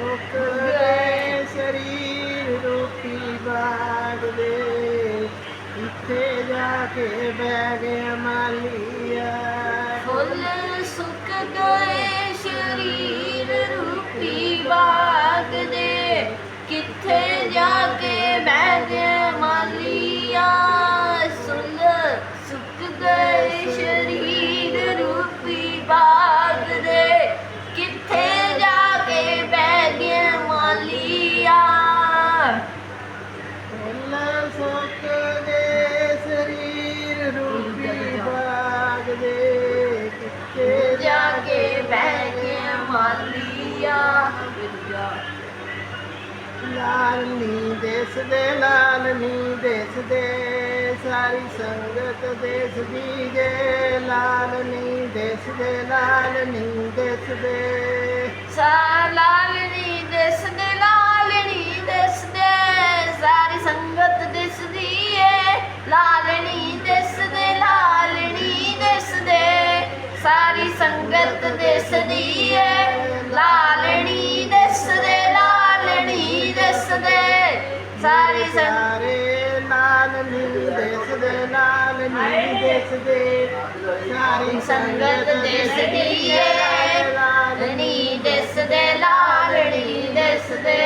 ਮੁਕਦੇ ਸਰੀਰ ਰੂਪੀ ਬਾਗ ਦੇ। ਇੱਥੇ ਜਾ ਕੇ ਬਹਿ ਗਿਆ ਮਾਲੀਆ। ਫੁੱਲ ਸੁੱਕ ਗਏ। ਲਾਲ ਨੀ ਦਿਸਦੇ ਲਾਲ ਨੀ ਦਿਸਦੇ ਸਾਰੀ ਸੰਗਤ ਦਿਸਦੀ ਜੇ। ਲਾਲ ਨੀ ਦਿਸਦੇ ਲਾਲ ਨੀ ਦਿਸਦੇ ਸਾ ਲਾਲਣੀ ਦਿਸਦੇ ਲਾਲਣੀ ਦਿਸਦੇ ਸਾਰੀ ਸੰਗਤ ਦਿਸਦੀ ਏ। ਲਾਲਣੀ ਦਿਸਦੇ ਲਾਲਣੀ ਦਿਸਦੇ ਸਾਰੀ ਸੰਗਤ ਲਾਲ ਨੀ ਦਿਸਦੇ ਲਾਲ ਨੀ ਦਿਸਦੇ ਸਾਰੀ ਸੰਗਤ ਦਿਸਦੀ ਏ। ਲਾਲਣੀ ਦਿਸਦੇ ਲਾਲਣੀ ਦਿਸਦੇ।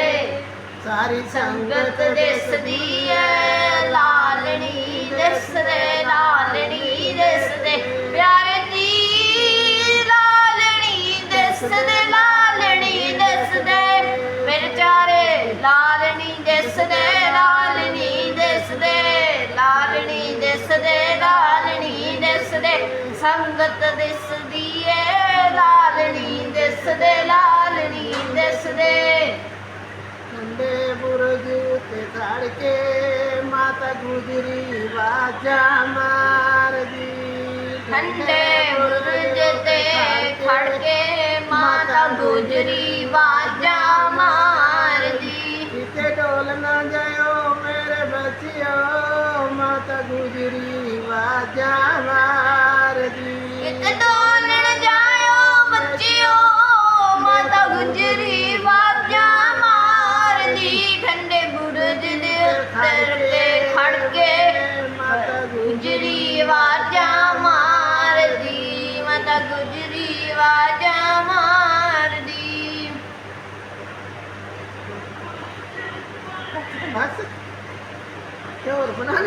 ਸਾਰੀ ਸੰਗਤ ਦਿਸਦੀ ਏ। ਲਾਲਣੀ ਦਿਸਦੇ ਲਾਲਣੀ ਸੰਗਤ ਦਿਸਦੀ ਏ ਲਾਲਣੀ ਦਿਸਦੇ ਲਾਲਣੀ ਦਿਸਦੇ। ਠੰਡੇ ਬੁਰਜ ਤੇ ਖੜ ਕੇ ਮਾਤਾ ਗੁਜਰੀ ਵਾਜਾ ਮਾਰਦੀ। ਠੰਡੇ ਬੁਰਜ ਤੇ ਖੜ ਕੇ ਮਾਤਾ ਗੁਜਰੀ ਬਾਜਾ ਮਾਰਦੀ। ਕਿਤੇ ਡੋਲ ਨਾ ਜਾਇਓ ਮੇਰੇ ਬੱਚਿਓ ਵਾਜਾ ਵਾਜਾ ਮਾਤਾ ਗੁਜਰੀ ਵਾਜਾ ਮਾਰਦੀ। ਬਸ ਤੇ ਹੋਰ ਬਣਾ ਲਈ।